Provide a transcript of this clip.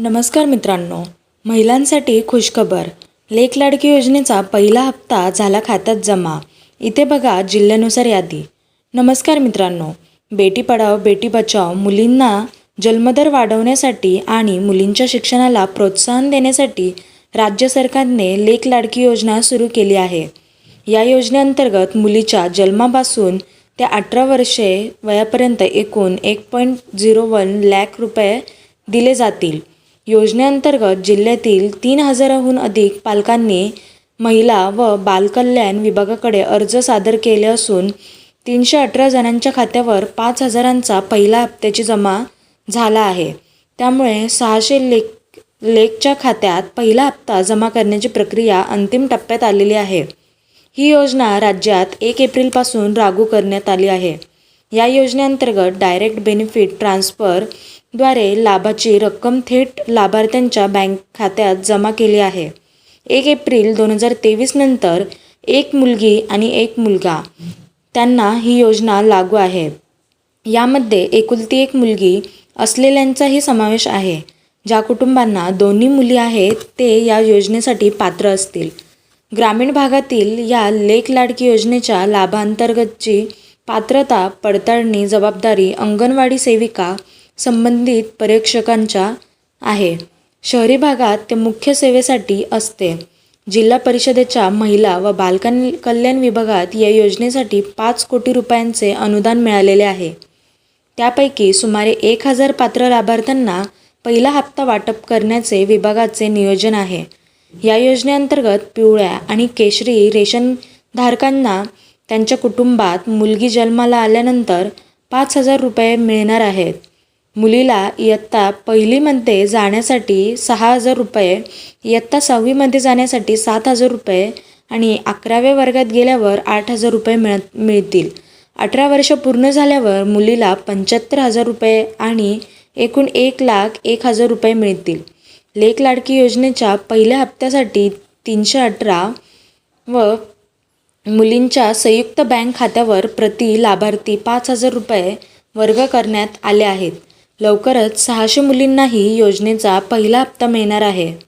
नमस्कार मित्रांनो. महिलांसाठी खुशखबर. लेक लाडकी योजनेचा पहिला हप्ता झाला खात्यात जमा. इथे बघा जिल्ह्यानुसार यादी. नमस्कार मित्रांनो. बेटी पढाव बेटी बचाव मुलींना जन्मदर वाढवण्यासाठी आणि मुलींच्या शिक्षणाला प्रोत्साहन देण्यासाठी राज्य सरकारने लेक लाडकी योजना सुरू केली आहे. या योजनेअंतर्गत मुलीच्या जन्मापासून ते अठरा वर्षे वयापर्यंत एकूण एक पॉईंट झिरो वन लॅक रुपये दिले जातील. योजनेअंतर्गत जिल्ह्यातील तीन हजाराहून अधिक पालकांनी महिला व बालकल्याण विभागाकडे अर्ज सादर केले असून तीनशे अठरा जणांच्या खात्यावर पाच हजारांचा पहिला हप्त्याची जमा झाला आहे. त्यामुळे सहाशे लेक लेकच्या खात्यात पहिला हप्ता जमा करण्याची प्रक्रिया अंतिम टप्प्यात आलेली आहे. ही योजना राज्यात एक एप्रिलपासून लागू करण्यात आली आहे. या योजनेअंतर्गत डायरेक्ट बेनिफिट द्वारे लाभाची रक्कम थेट लाभार्थ्यांच्या बँक खात्यात जमा केली आहे. एक एप्रिल दोन हजार तेवीस नंतर एक मुलगी आणि एक मुलगा त्यांना ही योजना लागू आहे. यामध्ये एकुलती एक मुलगी असलेल्यांचाही समावेश आहे. ज्या कुटुंबांना दोन्ही मुली आहेत ते या योजनेसाठी पात्र असतील. ग्रामीण भागातील या लेख लाडकी योजनेच्या लाभांतर्गतची पात्रता पडताळणी जबाबदारी अंगणवाडी सेविका संबंधित पर्यवेक्षकांच्या आहे. शहरी भागात ते मुख्य सेवेसाठी असते. जिल्हा परिषदेच्या महिला व बालकन कल्याण विभागात या योजनेसाठी पाच कोटी रुपयांचे अनुदान मिळालेले आहे. त्यापैकी सुमारे एक हजार पात्र लाभार्थ्यांना पहिला हप्ता वाटप करण्याचे विभागाचे नियोजन आहे. या योजनेअंतर्गत पिवळ्या आणि केशरी रेशनधारकांना त्यांच्या कुटुंबात मुलगी जन्माला आल्यानंतर पाच हजार रुपये मिळणार आहेत. मुलीला इयत्ता पहिलीमध्ये जाण्यासाठी सहा हजार रुपये इयत्ता सहावीमध्ये जाण्यासाठी सात हजार रुपये आणि अकराव्या वर्गात गेल्यावर आठ हजार रुपये मिळ मिळतील. अठरा वर्ष पूर्ण झाल्यावर मुलीला पंच्याहत्तर हजार रुपये आणि एकूण एक लाख एक हजार रुपये मिळतील. लेक लाडकी योजनेच्या पहिल्या हप्त्यासाठी तीनशे अठरा व मुलींच्या संयुक्त बँक खात्यावर प्रति लाभार्थी पाच हजार रुपये वर्ग करण्यात आले आहेत. लवकरच सहाशे मुलींनाही योजनेचा पहिला हप्ता मिळणार आहे.